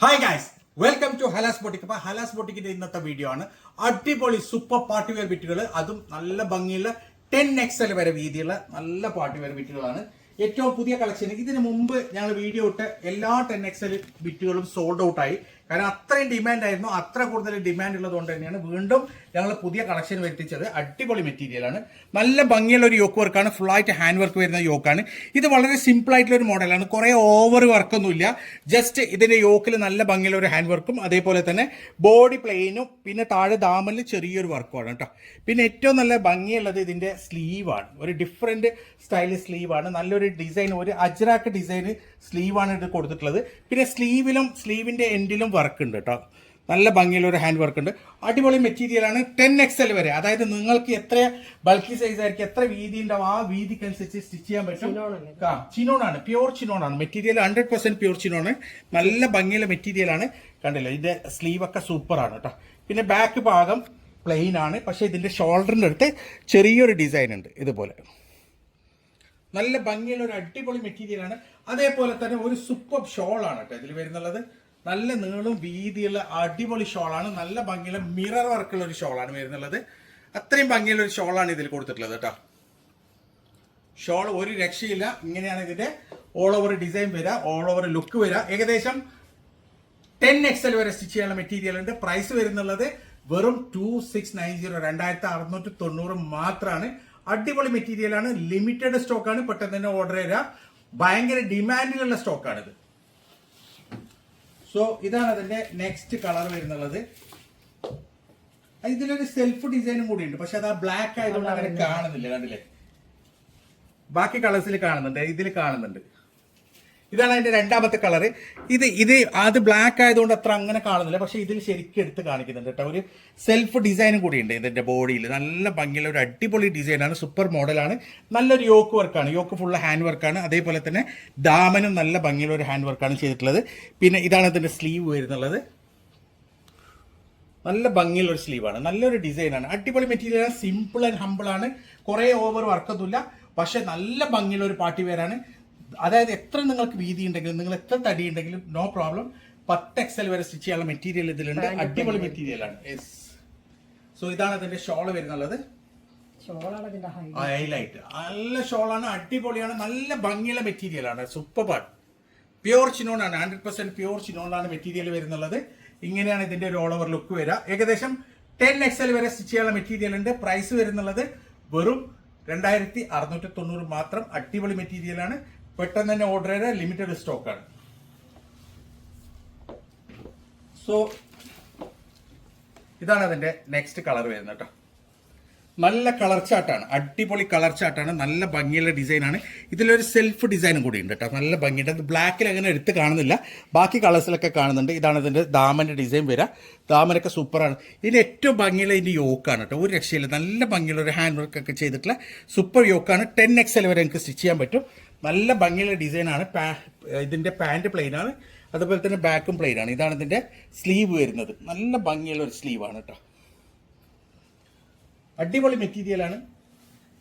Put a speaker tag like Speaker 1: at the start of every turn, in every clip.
Speaker 1: Hi guys welcome to Hala's boutique അപ്പൊ ഹലാസ് ബോട്ടിക്കിന്റെ ഇന്നത്തെ video ആണ്. അടിപൊളി സൂപ്പർ പാർട്ടി വെയർ ബിറ്റുകൾ അതും നല്ല ഭംഗിയുള്ള ടെൻ എക്സൽ വരെ വീതിയുള്ള നല്ല പാർട്ടി വെയർ ബിറ്റുകളാണ് ഏറ്റവും പുതിയ കളക്ഷൻ ഇതിനു മുമ്പ് ഞങ്ങൾ വീഡിയോ ഇട്ട് എല്ലാ ടെൻ എക്സൽ ബിറ്റുകളും സോൾഡ് ഔട്ട് ആയി. കാരണം അത്രയും ഡിമാൻഡ് ആയിരുന്നു. അത്ര കൂടുതൽ ഡിമാൻഡ് ഉള്ളതുകൊണ്ട് തന്നെയാണ് വീണ്ടും ഞങ്ങൾ പുതിയ കളക്ഷൻ വരുത്തിച്ചത്. അടിപൊളി മെറ്റീരിയലാണ് നല്ല ഭംഗിയുള്ള ഒരു യോക്ക് വർക്കാണ് ഫുൾ ആയിട്ട് ഹാൻഡ് വർക്ക് വരുന്ന യോക്കാണ് ഇത് വളരെ സിമ്പിൾ ആയിട്ടുള്ള ഒരു മോഡലാണ് കുറേ ഓവർ വർക്കൊന്നുമില്ല ജസ്റ്റ് ഇതിന്റെ യോക്കിൽ നല്ല ഭംഗിയുള്ള ഒരു ഹാൻഡ് വർക്കും അതേപോലെ തന്നെ ബോഡി പ്ലെയിനും പിന്നെ താഴെ ദാമലിന് ചെറിയൊരു വർക്കുമാണ് കേട്ടോ. പിന്നെ ഏറ്റവും നല്ല ഭംഗിയുള്ളത് ഇതിന്റെ സ്ലീവാണ് ഒരു ഡിഫറെന്റ് സ്റ്റൈലിൽ സ്ലീവാണ് നല്ലൊരു ഡിസൈൻ ഒരു അജ്രാക്ക് ഡിസൈൻ സ്ലീവാണ് ഇത് കൊടുത്തിട്ടുള്ളത്. പിന്നെ സ്ലീവിലും സ്ലീവിന്റെ എൻഡിലും വർക്ക് ഉണ്ട് കേട്ടോ നല്ല ഭംഗിയുള്ള ഒരു ഹാൻഡ് വർക്ക് ഉണ്ട് അടിപൊളി മെറ്റീരിയലാണ് ടെൻ എക്സൽ വരെ. അതായത് നിങ്ങൾക്ക് എത്ര ബൾക്കി സൈസ് ആയിരിക്കും എത്ര വീതി ഉണ്ടാവും ആ വീതിക്ക് അനുസരിച്ച് സ്റ്റിച്ച് ചെയ്യാൻ പറ്റും. ആ ചിനോണാണ് pure ചിനോണാണ് material hundred percent pure chinon നല്ല ഭംഗിയുള്ള മെറ്റീരിയലാണ് കണ്ടില്ല? ഇതിന്റെ സ്ലീവ് ഒക്കെ സൂപ്പറാണ് കേട്ടോ പിന്നെ ബാക്ക് ഭാഗം പ്ലെയിൻ ആണ്. പക്ഷേ ഇതിന്റെ ഷോൾഡറിന്റെ അടുത്ത് ചെറിയൊരു ഡിസൈൻ ഉണ്ട് ഇതുപോലെ. നല്ല ഭംഗിയുള്ള ഒരു അടിപൊളി മെറ്റീരിയലാണ് അതേപോലെ തന്നെ ഒരു സൂപ്പർ ഷോളാണ് കേട്ടോ ഇതിൽ വരുന്നുള്ളത്. നല്ല നീളും വീതിയുള്ള അടിപൊളി ഷോളാണ്. നല്ല ഭംഗിയുള്ള മിറർ വർക്കുള്ള ഒരു ഷോളാണ് വരുന്നുള്ളത്. അത്രയും ഭംഗിയുള്ള ഒരു ഷോളാണ് ഇതിൽ കൊടുത്തിട്ടുള്ളത് കേട്ടോ ഷോൾ ഒരു രക്ഷയില്ല. ഇങ്ങനെയാണ് ഇതിന്റെ ഓൾ ഓവർ ഡിസൈൻ വരിക ഓൾ ഓവർ ലുക്ക് വരിക ഏകദേശം ടെൻ എക്സൽ വരെ സ്റ്റിച്ച് ചെയ്യാനുള്ള മെറ്റീരിയൽ ഉണ്ട്. പ്രൈസ് വരുന്നുള്ളത് വെറും ടു സിക്സ് നയൻ സീറോ രണ്ടായിരത്തി അറുന്നൂറ്റി തൊണ്ണൂറ് മാത്രമാണ് അടിപൊളി മെറ്റീരിയലാണ് ലിമിറ്റഡ് സ്റ്റോക്കാണ് പെട്ടെന്ന് തന്നെ ഓർഡർ ചെയ്യുക ഭയങ്കര ഡിമാൻഡിലുള്ള സ്റ്റോക്കാണിത് സോ ഇതാണ് അതിന്റെ നെക്സ്റ്റ് കളർ വരുന്നുള്ളത്. ഇതിലൊരു സെൽഫ് ഡിസൈനും കൂടി ഉണ്ട് പക്ഷെ അത് ആ ബ്ലാക്ക് ആയതുകൊണ്ട് അങ്ങനെ കാണുന്നില്ല കണ്ടില്ലേ? ബാക്കി കളേഴ്സിൽ കാണുന്നുണ്ട് ഇതിൽ കാണുന്നുണ്ട്. ഇതാണ് അതിന്റെ രണ്ടാമത്തെ കളർ. ഇത് ഇത് അത് ബ്ലാക്ക് ആയതുകൊണ്ട് അത്ര അങ്ങനെ കാണുന്നില്ല. പക്ഷെ ഇതിൽ ശരിക്കും എടുത്ത് കാണിക്കുന്നുണ്ട് കേട്ടോ. ഒരു സെൽഫ് ഡിസൈനും കൂടി ഉണ്ട് ഇതിന്റെ ബോഡിയിൽ നല്ല ഭംഗിയുള്ള ഒരു അടിപൊളി ഡിസൈനാണ് സൂപ്പർ മോഡലാണ് നല്ലൊരു യോക്ക് വർക്കാണ് യോക്ക് ഫുള്ള് ഹാൻഡ് വർക്കാണ് അതേപോലെ തന്നെ ദാമനും നല്ല ഭംഗിയുള്ള ഒരു ഹാൻഡ് വർക്കാണ് ചെയ്തിട്ടുള്ളത്. പിന്നെ ഇതാണ് ഇതിന്റെ സ്ലീവ് വരുന്നുള്ളത്. നല്ല ഭംഗിയുള്ള ഒരു സ്ലീവാണ് നല്ലൊരു ഡിസൈനാണ് അടിപൊളി മെറ്റീരിയലാണ് സിമ്പിൾ ആൻഡ് ഹമ്പിൾ ആണ്. കുറേ ഓവർ വർക്കൊന്നുമില്ല പക്ഷെ നല്ല ഭംഗിയുള്ള ഒരു പാർട്ടി വെയറാണ് അതായത് എത്ര നിങ്ങൾക്ക് വീതി ഉണ്ടെങ്കിലും നിങ്ങൾ എത്ര തടി ഉണ്ടെങ്കിലും നോ പ്രോബ്ലം പത്ത് എക്സൽ വരെ സ്റ്റിച്ച് ചെയ്യാനുള്ള മെറ്റീരിയൽ ഇതിലുണ്ട്. അടിപൊളി മെറ്റീരിയലാണ് യെസ് സോ ഇതാണ് അതിന്റെ ഷോൾ വരുന്നുള്ളത്. ഹൈലൈറ്റ് നല്ല ഷോളാണ് അടിപൊളിയാണ് നല്ല ഭംഗിയുള്ള മെറ്റീരിയലാണ് സൂപ്പർ പാട്ട് പ്യൂർ ചിനോൺ ആണ് ഹൺഡ്രഡ് പെർസെന്റ് പ്യൂർ ചിനോണാണ് മെറ്റീരിയൽ വരുന്നുള്ളത്. ഇങ്ങനെയാണ് ഇതിന്റെ ഒരു ഓൾ ഓവർ ലുക്ക് വരിക. ഏകദേശം ടെൻ എക്സൽ വരെ സ്റ്റിച്ച് ചെയ്യാനുള്ള മെറ്റീരിയൽ ഉണ്ട്. പ്രൈസ് വരുന്നുള്ളത് വെറും രണ്ടായിരത്തി അറുന്നൂറ്റി തൊണ്ണൂറ് മാത്രം അടിപൊളി മെറ്റീരിയലാണ് പെട്ടെന്ന് തന്നെ ഓർഡർ ചെയ്ത ലിമിറ്റഡ് സ്റ്റോക്കാണ് സോ ഇതാണ് അതിന്റെ നെക്സ്റ്റ് കളർ വരുന്നത് കേട്ടോ. നല്ല കളർ ചാട്ടാണ് അടിപൊളി കളർ ചാട്ടാണ് നല്ല ഭംഗിയുള്ള ഡിസൈനാണ് ഇതിലൊരു സെൽഫ് ഡിസൈനും കൂടി ഉണ്ട് കേട്ടോ. നല്ല ഭംഗിയുണ്ട്. ബ്ലാക്കിൽ അങ്ങനെ എടുത്ത് കാണുന്നില്ല. ബാക്കി കളേഴ്സിലൊക്കെ കാണുന്നുണ്ട്. ഇതാണ് ഇതിന്റെ ദാമന്റെ ഡിസൈൻ വരിക ദാമനൊക്കെ സൂപ്പറാണ് ഇതിന് ഏറ്റവും ഭംഗിയുള്ള ഇതിന്റെ യോക്കാണ് കേട്ടോ. ഒരു രക്ഷയില്ല. നല്ല ഭംഗിയുള്ള ഒരു ഹാൻഡ് വർക്ക് ഒക്കെ ചെയ്തിട്ടുള്ള സൂപ്പർ യോക്കാണ് ടെൻ എക്സൽ വരെ നിങ്ങൾക്ക് സ്റ്റിച്ച് ചെയ്യാൻ പറ്റും. നല്ല ഭംഗിയുള്ള ഡിസൈനാണ് പാ ഇതിന്റെ പാന്റ് പ്ലെയിനാണ്. അതുപോലെ തന്നെ ബാക്കും പ്ലെയിനാണ്. ഇതാണ് ഇതിന്റെ സ്ലീവ് വരുന്നത്. നല്ല ഭംഗിയുള്ള ഒരു സ്ലീവാണ് കേട്ടോ അടിപൊളി മെറ്റീരിയലാണ്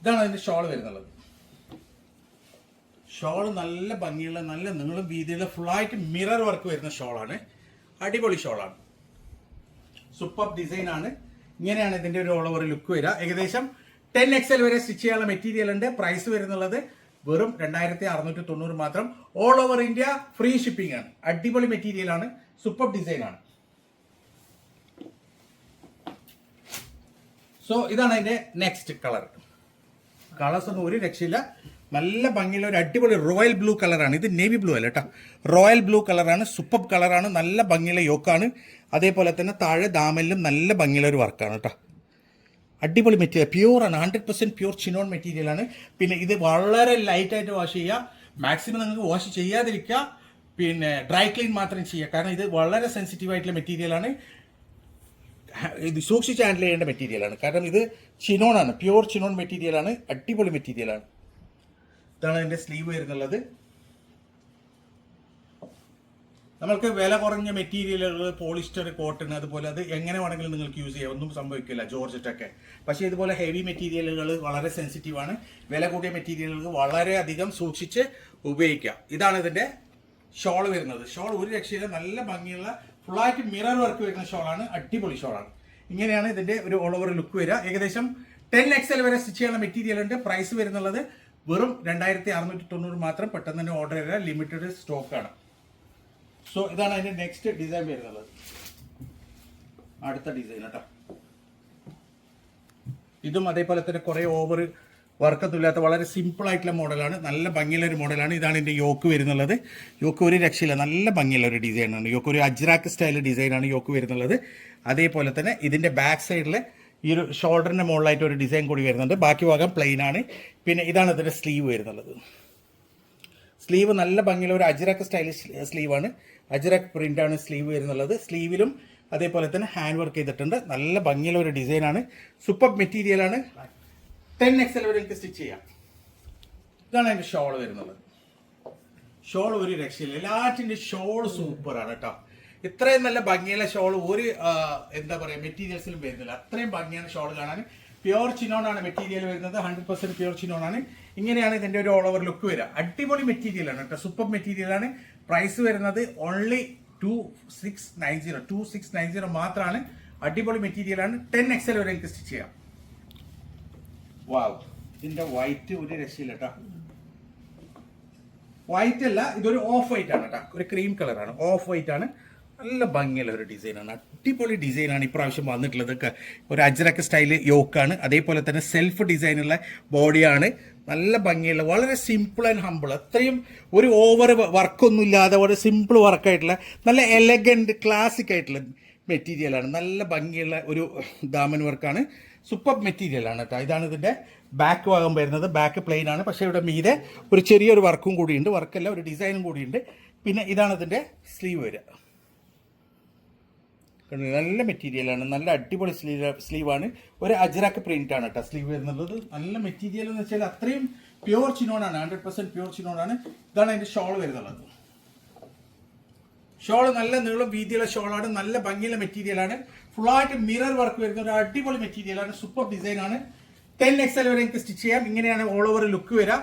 Speaker 1: ഇതാണ് അതിന്റെ ഷോൾ വരുന്നുള്ളത്. ഷോൾ നല്ല ഭംഗിയുള്ള നല്ല നീളം വീതിയുള്ള ഫുള്ളായിട്ട് മിറർ വർക്ക് വരുന്ന ഷോളാണ്. അടിപൊളി ഷോളാണ്. സൂപ്പർ ഡിസൈൻ ആണ്. ഇങ്ങനെയാണ് ഇതിന്റെ ഒരു ഓൾ ഓവർ ലുക്ക് വരിക. ഏകദേശം ടെൻ എക്സൽ വരെ സ്റ്റിച്ച് ചെയ്യാനുള്ള മെറ്റീരിയൽ ഉണ്ട്. പ്രൈസ് വരുന്നുള്ളത് വെറും രണ്ടായിരത്തി അറുന്നൂറ്റി തൊണ്ണൂറ് മാത്രം all over India free shipping ആണ്. അടിപൊളി മെറ്റീരിയൽ ആണ്. സൂപ്പർ ഡിസൈൻ ആണ്. സോ ഇതാണ് അതിന്റെ നെക്സ്റ്റ് കളർ കളേഴ്സ് ഒന്നും ഒരു രക്ഷയില്ല. നല്ല ഭംഗിയുള്ള ഒരു അടിപൊളി റോയൽ ബ്ലൂ കളറാണ് ഇത് നേവി ബ്ലൂ അല്ല കേട്ടോ റോയൽ ബ്ലൂ കളറാണ് സൂപ്പർ കളറാണ് നല്ല ഭംഗിയുള്ള യോക്കാണ് അതേപോലെ തന്നെ താഴെ ദാമലിലും നല്ല ഭംഗിയുള്ള ഒരു വർക്കാണ് കേട്ടോ അടിപൊളി മെറ്റീരിയൽ പ്യൂർ ആണ്. ഹൺഡ്രഡ് പെർസെന്റ് പ്യൂർ ചിനോൺ മെറ്റീരിയലാണ് പിന്നെ ഇത് വളരെ ലൈറ്റ് ആയിട്ട് വാഷ് ചെയ്യുക. മാക്സിമം നിങ്ങൾക്ക് വാഷ് ചെയ്യാതിരിക്കുക. പിന്നെ ഡ്രൈ ക്ലീൻ മാത്രം ചെയ്യുക. കാരണം ഇത് വളരെ സെൻസിറ്റീവ് ആയിട്ടുള്ള മെറ്റീരിയൽ ആണ്. ഇത് സൂക്ഷിച്ച് ഹാൻഡിൽ ചെയ്യേണ്ട മെറ്റീരിയലാണ് കാരണം ഇത് ചിനോണാണ് പ്യുവർ ചിനോൺ മെറ്റീരിയലാണ് അടിപൊളി മെറ്റീരിയലാണ് ഇതാണ് എന്റെ സ്ലീവ് വരുന്നുള്ളത്. നമ്മൾക്ക് വില കുറഞ്ഞ മെറ്റീരിയലുകൾ പോളിസ്റ്റർ കോട്ടൺ അതുപോലെ അത് എങ്ങനെ വേണമെങ്കിലും നിങ്ങൾക്ക് യൂസ് ചെയ്യാം. ഒന്നും സംഭവിക്കില്ല ജോർജറ്റൊക്കെ പക്ഷേ ഇതുപോലെ ഹെവി മെറ്റീരിയലുകൾ വളരെ സെൻസിറ്റീവ് ആണ്. വില കൂടിയ മെറ്റീരിയലുകൾ വളരെയധികം സൂക്ഷിച്ച് ഉപയോഗിക്കുക. ഇതാണ് ഇതിന്റെ ഷോൾ വരുന്നത്. ഷോൾ ഒരു രക്ഷയില്ല നല്ല ഭംഗിയുള്ള ഫുള്ളായിട്ട് മിറർ വർക്ക് വരുന്ന ഷോളാണ് അടിപൊളി ഷോളാണ് ഇങ്ങനെയാണ് ഇതിന്റെ ഒരു ഓൾ ഓവർ ലുക്ക് വരിക. ഏകദേശം ടെൻ എക്സൽ വരെ സ്റ്റിച്ച് ചെയ്യുന്ന മെറ്റീരിയൽ ഉണ്ട്. പ്രൈസ് വരുന്നുള്ളത് വെറും രണ്ടായിരത്തി അറുന്നൂറ്റി തൊണ്ണൂറ് മാത്രം പെട്ടെന്ന് തന്നെ ഓർഡർ ചെയ്യുക ലിമിറ്റഡ് സ്റ്റോക്കാണ് സോ ഇതാണ് അതിന്റെ നെക്സ്റ്റ് ഡിസൈൻ വരുന്നത്. അടുത്ത ഡിസൈൻ കേട്ടോ ഇതും അതേപോലെ തന്നെ കുറെ ഓവർ വർക്കൊന്നും ഇല്ലാത്ത വളരെ സിമ്പിൾ ആയിട്ടുള്ള മോഡലാണ് നല്ല ഭംഗിയുള്ള ഒരു മോഡലാണ് ഇതാണ് ഇതിന്റെ യോക്ക് വരുന്നുള്ളത്. യോക്ക് ഒരു രക്ഷയില്ല. നല്ല ഭംഗിയുള്ള ഒരു ഡിസൈനാണ് യോക്ക് ഒരു അജ്രാക്ക് സ്റ്റൈൽ ഡിസൈനാണ് യോക്ക് വരുന്നുള്ളത്. അതേപോലെ തന്നെ ഇതിന്റെ ബാക്ക് സൈഡിൽ ഈ ഒരു ഷോൾഡറിന്റെ മുകളിലായിട്ട് ഒരു ഡിസൈൻ കൂടി വരുന്നുണ്ട്. ബാക്കി ഭാഗം പ്ലെയിൻ ആണ്. പിന്നെ ഇതാണ് ഇതിന്റെ സ്ലീവ് വരുന്നുള്ളത്. സ്ലീവ് നല്ല ഭംഗിയുള്ള ഒരു അജിറക് സ്റ്റൈലിഷ് സ്ലീവാണ്. അജ്രക്ക് പ്രിന്റാണ് സ്ലീവ് വരുന്നുള്ളത്. സ്ലീവിലും അതേപോലെ തന്നെ ഹാൻഡ് വർക്ക് ചെയ്തിട്ടുണ്ട്. നല്ല ഭംഗിയുള്ള ഒരു ഡിസൈനാണ്. സൂപ്പർ മെറ്റീരിയലാണ് ടെൻ എക്സൽ വരെ എനിക്ക് സ്റ്റിച്ച് ചെയ്യാം. ഇതാണ് അതിന്റെ ഷോൾ വരുന്നത്. ഷോൾ ഒരു രക്ഷയില്ല. എല്ലാറ്റിന്റെ ഷോൾ സൂപ്പറാണ് കേട്ടോ. ഇത്രയും നല്ല ഭംഗിയുള്ള ഷോൾ ഒരു എന്താ പറയാ മെറ്റീരിയൽസിലും വരുന്നില്ല. അത്രയും ഭംഗിയാണ് ഷോൾ കാണാൻ. പ്യുവർ ചിനോൺ ആണ് മെറ്റീരിയൽ വരുന്നത്. ഹൺഡ്രഡ് പെർസെന്റ് പ്യുവർ ചിനോൺ ആണ്. ഇങ്ങനെയാണ് ഇതിന്റെ ഒരു ഓൾ ഓവർ ലുക്ക് വരിക. അടിപൊളി മെറ്റീരിയലാണ് കേട്ടോ. സൂപ്പർ മെറ്റീരിയലാണ് പ്രൈസ് വരുന്നത് only two six nine zero two six nine zero മാത്രമാണ്. അടിപൊളി മെറ്റീരിയലാണ് ടെൻ എക്സൽ വരെ എനിക്ക് സ്റ്റിച്ച് ചെയ്യാം. വാവ് ഇതിന്റെ വൈറ്റ് ഒരു രക്ഷയില്ല കേട്ടോ. വൈറ്റ് അല്ല ഇതൊരു ഓഫ് വൈറ്റ് ആണ് കേട്ടോ. ഒരു ക്രീം കളറാണ് ഓഫ് വൈറ്റ് ആണ്. നല്ല ഭംഗിയുള്ള ഒരു ഡിസൈനാണ് അടിപൊളി ഡിസൈനാണ് ഇപ്രാവശ്യം വന്നിട്ടുള്ളത്. ഒരു അജ്രക്ക് സ്റ്റൈൽ യോക്കാണ്. അതേപോലെ തന്നെ സെൽഫ് ഡിസൈനുള്ള ബോഡിയാണ് നല്ല ഭംഗിയുള്ള വളരെ സിമ്പിൾ ആൻഡ് ഹമ്പിൾ അത്രയും ഒരു ഓവർ വർക്കൊന്നും ഇല്ലാതെ വളരെ സിമ്പിൾ വർക്കായിട്ടുള്ള നല്ല എലഗന്റ് ക്ലാസിക് ആയിട്ടുള്ള മെറ്റീരിയലാണ് നല്ല ഭംഗിയുള്ള ഒരു ദാമൻ വർക്കാണ് സൂപ്പർ മെറ്റീരിയലാണ് കേട്ടോ ഇതാണ് ഇതിന്റെ ബാക്ക് ഭാഗം വരുന്നത്. ബാക്ക് പ്ലെയിൻ ആണ്. പക്ഷേ ഇവിടെ മീതെ ഒരു ചെറിയൊരു വർക്കും കൂടിയുണ്ട്. വർക്കല്ല ഒരു ഡിസൈനും കൂടിയുണ്ട്. പിന്നെ ഇതാണ് ഇതിന്റെ സ്ലീവ് വരിക? നല്ല മെറ്റീരിയലാണ് നല്ല അടിപൊളി സ്ലീവ് സ്ലീവാണ്. ഒരു അജ്രാക്ക് പ്രിന്റ് ആണ് കേട്ടോ സ്ലീവ് വരുന്നത്. നല്ല മെറ്റീരിയൽ എന്ന് വെച്ചാൽ അത്രയും പ്യുവർ ചിനോണാണ് ഹൺഡ്രഡ് പെർസെന്റ് പ്യുവർ ചിനോണാണ് ഇതാണ് അതിന്റെ ഷോൾ വരുന്നുള്ളത്. ഷോൾ നല്ല നീളം വീതിയുള്ള ഷോളാണ് നല്ല ഭംഗിയുള്ള മെറ്റീരിയലാണ് ആയിട്ട് മിറർ വർക്ക് വരുന്ന ഒരു അടിപൊളി മെറ്റീരിയലാണ് സൂപ്പർ ഡിസൈനാണ് ടെൻ എക്സൽ വരെ എനിക്ക് സ്റ്റിച്ച് ചെയ്യാം. ഇങ്ങനെയാണ് ഓൾ ഓവർ ലുക്ക് വരാം.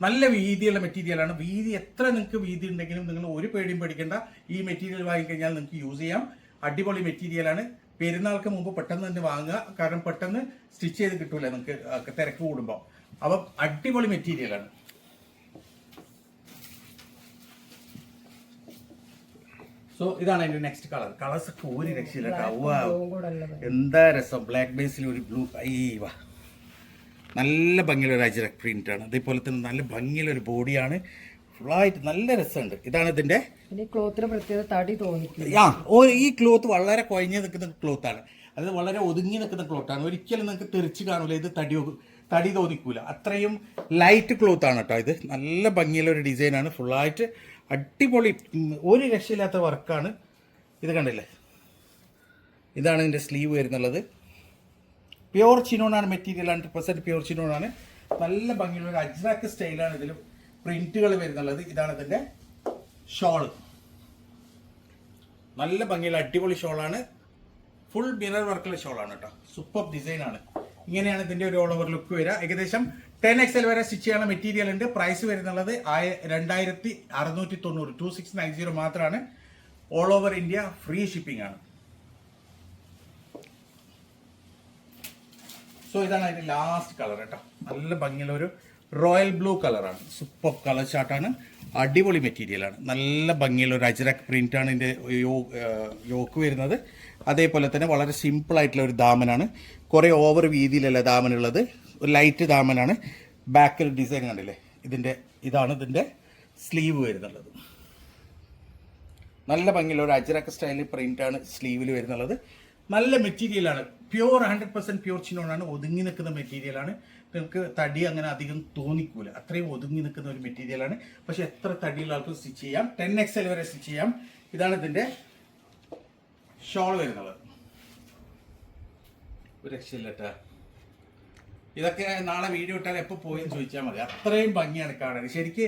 Speaker 1: നല്ല വീതിയുള്ള മെറ്റീരിയലാണ് വീതി എത്ര നിങ്ങൾക്ക് വീതി ഉണ്ടെങ്കിലും നിങ്ങൾ ഒരു പേടിയും പേടിക്കേണ്ട. ഈ മെറ്റീരിയൽ വാങ്ങിക്കഴിഞ്ഞാൽ നിങ്ങൾക്ക് യൂസ് ചെയ്യാം. അടിപൊളി മെറ്റീരിയലാണ് പെരുന്നാൾക്ക് മുമ്പ് പെട്ടെന്ന് തന്നെ വാങ്ങുക. കാരണം പെട്ടെന്ന് സ്റ്റിച്ച് ചെയ്ത് കിട്ടൂല നിങ്ങൾക്ക് തിരക്ക് കൂടുമ്പോൾ അപ്പം അടിപൊളി മെറ്റീരിയലാണ് സോ ഇതാണ് അതിന്റെ നെക്സ്റ്റ് കളർ കളേഴ്സ് ഒക്കെ ഒരു രക്ഷയില്ല എന്താ രസം. ബ്ലാക്ക് ബേസിൽ ഒരു ബ്ലൂ വാ. നല്ല ഭംഗിയുള്ള ഒരു അജിറക് പ്രിന്റ് ആണ്. അതേപോലെ തന്നെ നല്ല ഭംഗിയുള്ള ഒരു ബോഡിയാണ് ഫുള്ളായിട്ട് നല്ല രസമുണ്ട്. ഇതാണ് ഇതിന്റെ
Speaker 2: ക്ലോത്തിന് പ്രത്യേക തടി തോന്നി
Speaker 1: ആ ഓ ഈ ക്ലോത്ത് വളരെ കുഴഞ്ഞു നിൽക്കുന്ന ക്ലോത്ത് ആണ്. അതായത് വളരെ ഒതുങ്ങി നിൽക്കുന്ന ക്ലോത്താണ് ആണ്. ഒരിക്കലും നിങ്ങൾക്ക് തെറിച്ച് കാണൂല. ഇത് തടി തടി തോന്നിക്കൂല. അത്രയും ലൈറ്റ് ക്ലോത്ത് ആണ് കേട്ടോ ഇത്. നല്ല ഭംഗിയുള്ള ഒരു ഡിസൈനാണ് ഫുള്ളായിട്ട് അടിപൊളി ഒരു രക്ഷയില്ലാത്ത വർക്കാണ് ഇത് കണ്ടില്ലേ? ഇതാണ് ഇതിന്റെ സ്ലീവ് വരുന്നുള്ളത്. പ്യുവർ ചിനോണാണ് മെറ്റീരിയൽ ഹൺഡ്രഡ് പെർസെന്റ് പ്യുവർ ചിനോണാണ് നല്ല ഭംഗിയുള്ള ഒരു അജ്രാക്ക് സ്റ്റൈലാണ് ഇതിൽ പ്രിന്റുകൾ വരുന്നുള്ളത്. ഇതാണ് ഇതിന്റെ ഷോൾ നല്ല ഭംഗിയുള്ള അടിപൊളി ഷോളാണ്. ഫുൾ മിറർ വർക്കുള്ള ഷോളാണ് കേട്ടോ സൂപ്പർ ഡിസൈനാണ്. ഇങ്ങനെയാണ് ഇതിന്റെ ഒരു ഓൾ ഓവർ ലുക്ക് വരിക. ഏകദേശം ടെൻ എക്സൽ വരെ സ്റ്റിച്ച് ചെയ്യാനുള്ള മെറ്റീരിയൽ ഉണ്ട്. പ്രൈസ് വരുന്നുള്ളത് ആയ രണ്ടായിരത്തി അറുന്നൂറ്റി തൊണ്ണൂറ്. ടു സിക്സ് നയൻ സീറോ മാത്രമാണ്. All over India free shipping ആണ്. സോ ഇതാണ് അതിന്റെ ലാസ്റ്റ് കളർ കേട്ടോ നല്ല ഭംഗിയുള്ള ഒരു റോയൽ ബ്ലൂ കളറാണ്. സൂപ്പർ കളർ ചാർട്ടാണ് അടിപൊളി മെറ്റീരിയലാണ് നല്ല ഭംഗിയുള്ള ഒരു അജ്രക് ആണ് ഇതിന്റെ യോക്ക് വരുന്നത്. അതേപോലെ തന്നെ വളരെ സിമ്പിൾ ആയിട്ടുള്ള ഒരു ദാമനാണ്. കുറേ ഓവർ വീതിയിലല്ല ദാമനുള്ളത്. ഒരു ലൈറ്റ് ദാമനാണ്. ബാക്കിൽ ഡിസൈൻ കണ്ടില്ലേ? ഇതിന്റെ ഇതാണ് ഇതിന്റെ സ്ലീവ് വരുന്നുള്ളത്. നല്ല ഭംഗിയുള്ള ഒരു അജ്രക് സ്റ്റൈലിൽ ആണ് സ്ലീവിൽ വരുന്നുള്ളത്. നല്ല മെറ്റീരിയലാണ് പ്യൂർ ഹൺഡ്രഡ് പെർസെന്റ് പ്യൂർ ചിനോണാണ് ഒതുങ്ങി നിൽക്കുന്ന മെറ്റീരിയലാണ് നിങ്ങൾക്ക് തടി അങ്ങനെ അധികം തോന്നിക്കൂല. അത്രയും ഒതുങ്ങി നിൽക്കുന്ന ഒരു മെറ്റീരിയലാണ് പക്ഷെ എത്ര തടിയുള്ള ആൾക്കും സ്റ്റിച്ച് ചെയ്യാം? ടെൻ എക്സ് എൽ വരെ സ്റ്റിച്ച് ചെയ്യാം. ഇതാണ് ഇതിന്റെ ഷോൾ വരുന്നത്. ഒരു രക്ഷയില്ലട്ടാ ഇതൊക്കെ നാളെ വീഡിയോ ഇട്ടാൽ എപ്പോൾ പോയെന്ന് ചോദിച്ചാൽ മതി. അത്രയും ഭംഗിയാണ് കാണാൻ. ശരിക്ക്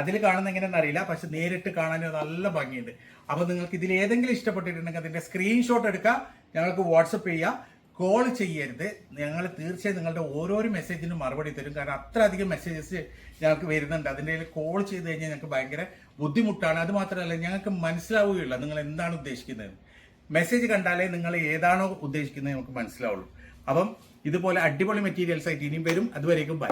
Speaker 1: അതിൽ കാണുന്ന എങ്ങനെയാണെന്ന് അറിയില്ല. പക്ഷെ നേരിട്ട് കാണാൻ നല്ല ഭംഗിയുണ്ട്. അപ്പോൾ നിങ്ങൾക്ക് ഇതിൽ ഏതെങ്കിലും ഇഷ്ടപ്പെട്ടിട്ടുണ്ടെങ്കിൽ അതിന്റെ സ്ക്രീൻഷോട്ട് എടുക്കുക ഞങ്ങൾക്ക് വാട്സപ്പ് ചെയ്യുക കോൾ ചെയ്യരുത്. ഞങ്ങൾ തീർച്ചയായും നിങ്ങളുടെ ഓരോരോ മെസ്സേജിനും മറുപടി തരും. കാരണം അത്ര അധികം മെസ്സേജസ് ഞങ്ങൾക്ക് വരുന്നുണ്ട്. അതിന്റെ കോൾ ചെയ്ത് കഴിഞ്ഞാൽ ഞങ്ങൾക്ക് ഭയങ്കര ബുദ്ധിമുട്ടാണ്. അത് മാത്രമല്ല ഞങ്ങൾക്ക് മനസ്സിലാവുകയില്ല നിങ്ങൾ എന്താണ് ഉദ്ദേശിക്കുന്നത്. മെസ്സേജ് കണ്ടാലേ നിങ്ങൾ ഏതാണോ ഉദ്ദേശിക്കുന്നത് നമുക്ക് മനസ്സിലാവുള്ളൂ. അപ്പം ഇതുപോലെ അടിപൊളി മെറ്റീരിയൽസ് ആയിട്ട് ഇനിയും വരും. അതുവരേക്കും ബൈ